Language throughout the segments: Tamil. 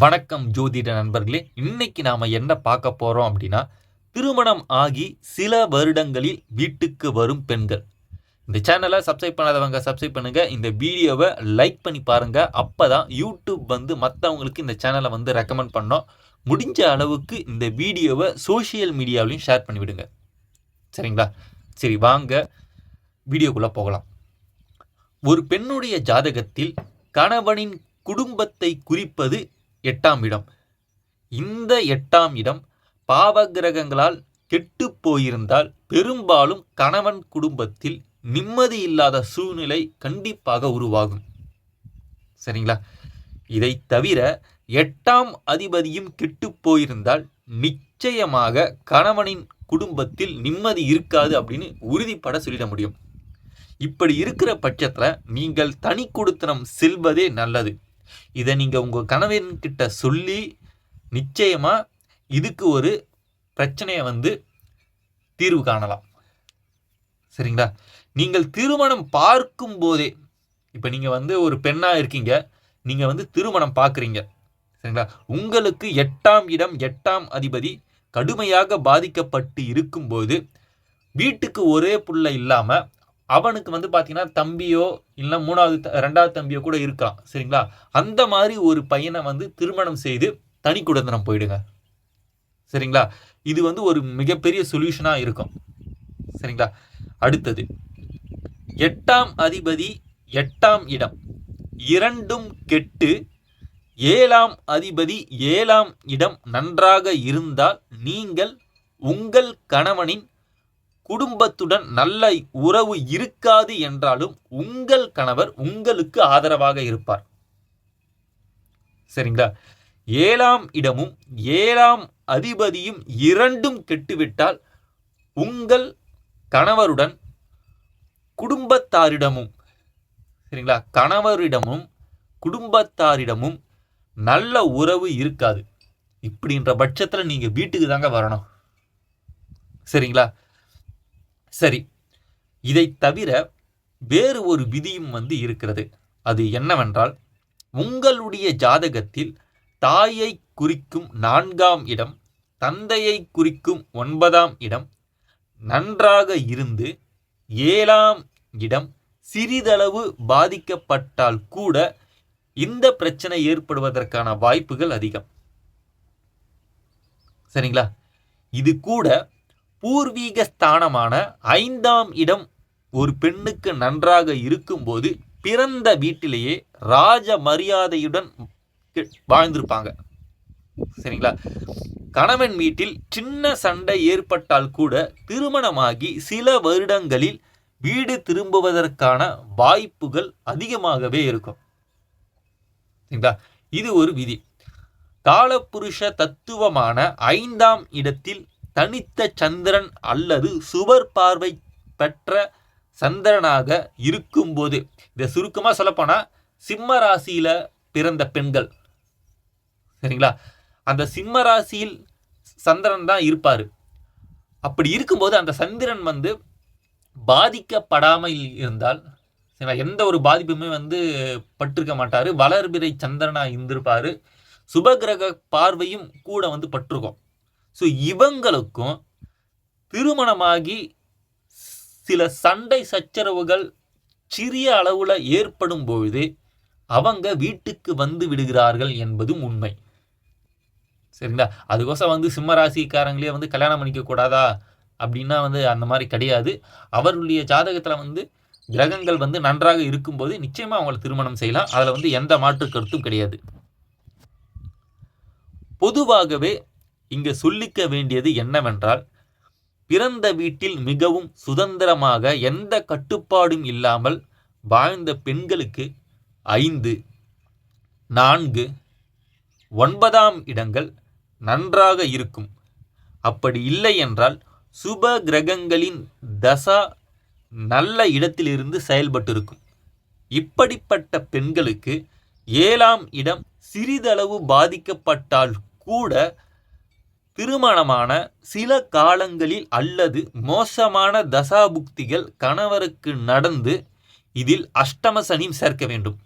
வணக்கம் ஜோதிட நண்பர்களே இன்னைக்கு நாம என்ன பார்க்க போறோம் அப்படின்னா திருமணம் ஆகி சில வருடங்களில் வீட்டுக்கு வரும் பெண்கள். இந்த சேனலை சப்ஸ்கிரைப் பண்ணாதவங்க சப்ஸ்கிரைப் பண்ணுங்க இந்த வீடியோவை லைக் பண்ணி பாருங்க. அப்பதான் யூடியூப் வந்து மற்றவங்களுக்கு இந்த சேனலை வந்து ரெக்கமெண்ட் பண்ணோம். முடிஞ்ச அளவுக்கு இந்த வீடியோவை சோஷியல் மீடியாவிலையும் ஷேர் பண்ணிவிடுங்க. சரிங்களா? சரி வாங்க வீடியோக்குள்ளே போகலாம். ஒரு பெண்ணுடைய ஜாதகத்தில் கணவனின் குடும்பத்தை குறிப்பது எட்டாம் இடம். இந்த எட்டாம் இடம் பாவகிரகங்களால் கெட்டு போயிருந்தால் பெரும்பாலும் கணவன் குடும்பத்தில் நிம்மதி இல்லாத சூழ்நிலை கண்டிப்பாக உருவாகும். சரிங்களா? இதை தவிர எட்டாம் அதிபதியும் கெட்டு போயிருந்தால் நிச்சயமாக கணவனின் குடும்பத்தில் நிம்மதி இருக்காது அப்படின்னு உறுதிப்பட சொல்லிட முடியும். இப்படி இருக்கிற பட்சத்தில் நீங்கள் தனி கொடுத்தனம் செல்வதே நல்லது. இதை நீங்கள் உங்கள் கணவன்கிட்ட சொல்லி நிச்சயமாக இதுக்கு ஒரு பிரச்சனையை வந்து தீர்வு காணலாம். சரிங்களா? நீங்கள் திருமணம் பார்க்கும் போதே இப்போ நீங்கள் வந்து ஒரு பெண்ணாக இருக்கீங்க நீங்கள் வந்து திருமணம் பார்க்குறீங்க. சரிங்களா? உங்களுக்கு எட்டாம் இடம் எட்டாம் அதிபதி கடுமையாக பாதிக்கப்பட்டு இருக்கும்போது வீட்டுக்கு ஒரே புள்ள இல்லாமல் அவனுக்கு வந்து பார்த்தீங்கன்னா தம்பியோ இல்லை மூணாவது த- ரெண்டாவது தம்பியோ கூட இருக்கலாம். சரிங்களா? அந்த மாதிரி ஒரு பையனை வந்து திருமணம் செய்து தனி குடந்தனம் போயிடுங்க. சரிங்களா? இது வந்து ஒரு மிகப்பெரிய சொல்யூஷனாக இருக்கும். சரிங்களா? அடுத்தது எட்டாம் அதிபதி எட்டாம் இடம். இரண்டும் கெட்டு ஏழாம் அதிபதி ஏழாம் இடம் நன்றாக இருந்தால் நீங்கள் உங்கள் கணவனின் குடும்பத்துடன் நல்ல உறவு இருக்காது என்றாலும் உங்கள் கணவர் உங்களுக்கு ஆதரவாக இருப்பார். சரிங்களா? ஏழாம் இடமும் ஏழாம் அதிபதியும் இரண்டும் கெட்டுவிட்டால் உங்கள் கணவருடன் குடும்பத்தாரிடமும் சரிங்களா? கணவரிடமும் குடும்பத்தாரிடமும் நல்ல உறவு இருக்காது. இப்படின்ற பட்சத்தில் நீங்கள் வீட்டுக்கு தாங்க வரணும். சரிங்களா? சரி இதை தவிர வேறு ஒரு விதியும் வந்து இருக்கிறது. அது என்னவென்றால் உங்களுடைய ஜாதகத்தில் தாயை குறிக்கும் நான்காம் இடம் தந்தையை குறிக்கும் ஒன்பதாம் இடம் நன்றாக இருந்து ஏழாம் இடம் சிறிதளவு பாதிக்கப்பட்டால் கூட இந்த பிரச்சனை ஏற்படுவதற்கான வாய்ப்புகள் அதிகம். சரிங்களா? இது கூட பூர்வீக ஸ்தானமான ஐந்தாம் இடம் ஒரு பெண்ணுக்கு நன்றாக இருக்கும்போது பிறந்த வீட்டிலேயே ராஜ மரியாதையுடன் வாழ்ந்திருப்பாங்க. சரிங்களா? கணவன் வீட்டில் சின்ன சண்டை ஏற்பட்டால் கூட திருமணமாகி சில வருடங்களில் வீடு திரும்புவதற்கான வாய்ப்புகள் அதிகமாகவே இருக்கும். சரிங்களா? இது ஒரு விதி. காலப்புருஷ தத்துவமான ஐந்தாம் இடத்தில் தனித்த சந்திரன் அல்லது சுவர் பார்வை பெற்ற சந்திரனாக இருக்கும்போது இதை சுருக்கமாக சொல்லப்போனால் சிம்ம ராசியில் பிறந்த பெண்கள். சரிங்களா? அந்த சிம்ம ராசியில் சந்திரன் தான் இருப்பார். அப்படி இருக்கும்போது அந்த சந்திரன் வந்து பாதிக்கப்படாமல் இருந்தால் சரிங்களா? எந்த ஒரு பாதிப்புமே வந்து பட்டிருக்க மாட்டார். வளர்பிறை சந்திரனாக இருந்திருப்பார். சுபகிரக பார்வையும் கூட வந்து பட்டிருக்கும். ஸோ இவங்களுக்கும் திருமணமாகி சில சண்டை சச்சரவுகள் சிறிய அளவில் ஏற்படும் பொழுது அவங்க வீட்டுக்கு வந்து விடுகிறார்கள் என்பதும் உண்மை. சரிங்களா? அதுக்கோசம் வந்து சிம்மராசிக்காரங்களே வந்து கல்யாணம் பண்ணிக்கக்கூடாதா அப்படின்னா வந்து அந்த மாதிரி கிடையாது. அவருடைய ஜாதகத்தில் வந்து கிரகங்கள் வந்து நன்றாக இருக்கும்போது நிச்சயமாக அவங்கள திருமணம் செய்யலாம். அதில் வந்து எந்த மாற்று கருத்தும் கிடையாது. பொதுவாகவே இங்கு சொல்லிக்க வேண்டியது என்னவென்றால் பிறந்த வீட்டில் மிகவும் சுதந்திரமாக எந்த கட்டுப்பாடும் இல்லாமல் வாழ்ந்த பெண்களுக்கு ஐந்து நான்கு ஒன்பதாம் இடங்கள் நன்றாக இருக்கும். அப்படி இல்லை என்றால் சுப கிரகங்களின் தசா நல்ல இடத்திலிருந்து செயல்பட்டு இருக்கும் இப்படிப்பட்ட பெண்களுக்கு ஏழாம் இடம் சிறிதளவு பாதிக்கப்பட்டால் கூட திருமணமான சில காலங்களில் அல்லது மோசமான தசாபுக்திகள் கணவருக்கு நடந்து இதில் அஷ்டம சனியும் சேர்க்க வேண்டும்.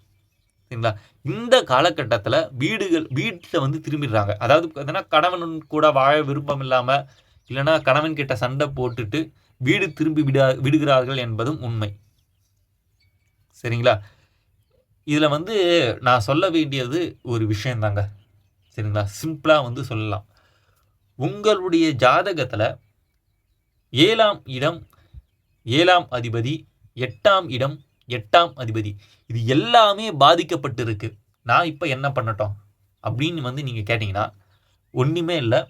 சரிங்களா? இந்த காலகட்டத்தில் வீடுகள் வீட்டில் வந்து திரும்பிடுறாங்க. அதாவது பார்த்தீங்கன்னா கணவன் கூட வாழ விருப்பம் இல்லாமல் இல்லைன்னா கணவன் கிட்ட சண்டை போட்டுட்டு வீடு திரும்பி விடா விடுகிறார்கள் என்பதும் உண்மை. சரிங்களா? இதில் வந்து நான் சொல்ல வேண்டியது ஒரு விஷயந்தாங்க. சரிங்களா? சிம்பிளாக வந்து சொல்லலாம். உங்களுடைய ஜாதகத்தில் ஏழாம் இடம் ஏழாம் அதிபதி எட்டாம் இடம் எட்டாம் அதிபதி இது எல்லாமே பாதிக்கப்பட்டிருக்கு. நான் இப்போ என்ன பண்ணட்டும்? அப்படின்னு வந்து நீங்கள் கேட்டிங்கன்னா ஒன்றுமே இல்லை.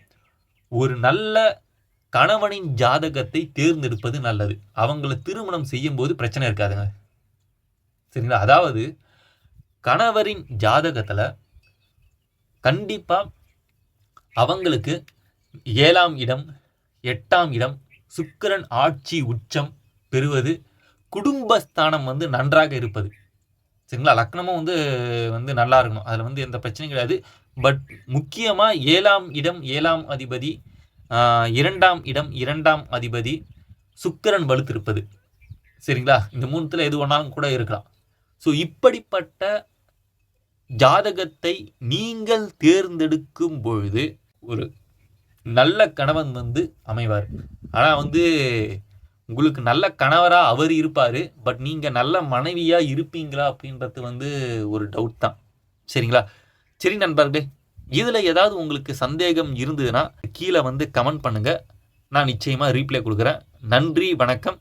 ஒரு நல்ல கணவனின் ஜாதகத்தை தேர்ந்தெடுப்பது நல்லது. அவங்கள திருமணம் செய்யும்போது பிரச்சனை இருக்காதுங்க. சரிங்களா? அதாவது கணவரின் ஜாதகத்தில் கண்டிப்பாக அவங்களுக்கு ஏழாம் இடம் எட்டாம் இடம் சுக்கிரன் ஆட்சி உச்சம் பெறுவது குடும்பஸ்தானம் வந்து நன்றாக இருப்பது. சரிங்களா? லக்னமும் வந்து வந்து நல்லா இருக்கணும். அதில் வந்து எந்த பிரச்சனையும் கிடையாது. பட் முக்கியமாக ஏழாம் இடம் ஏழாம் அதிபதி இரண்டாம் இடம் இரண்டாம் அதிபதி சுக்கிரன் வலுத்திருப்பது. சரிங்களா? இந்த மூணுத்தில் எது வேணாலும் கூட இருக்கலாம். ஸோ இப்படிப்பட்ட ஜாதகத்தை நீங்கள் தேர்ந்தெடுக்கும் பொழுது ஒரு நல்ல கணவன் வந்து அமைவார். ஆனால் வந்து உங்களுக்கு நல்ல கணவராக அவர் இருப்பார் பட் நீங்கள் நல்ல மனைவியாக இருப்பீங்களா அப்படின்றது வந்து ஒரு டவுட் தான். சரிங்களா? சரி நண்பர்களே இதில் ஏதாவது உங்களுக்கு சந்தேகம் இருந்ததுன்னா கீழே வந்து கமெண்ட் பண்ணுங்கள் நான் நிச்சயமாக ரீப்ளை கொடுக்குறேன். நன்றி வணக்கம்.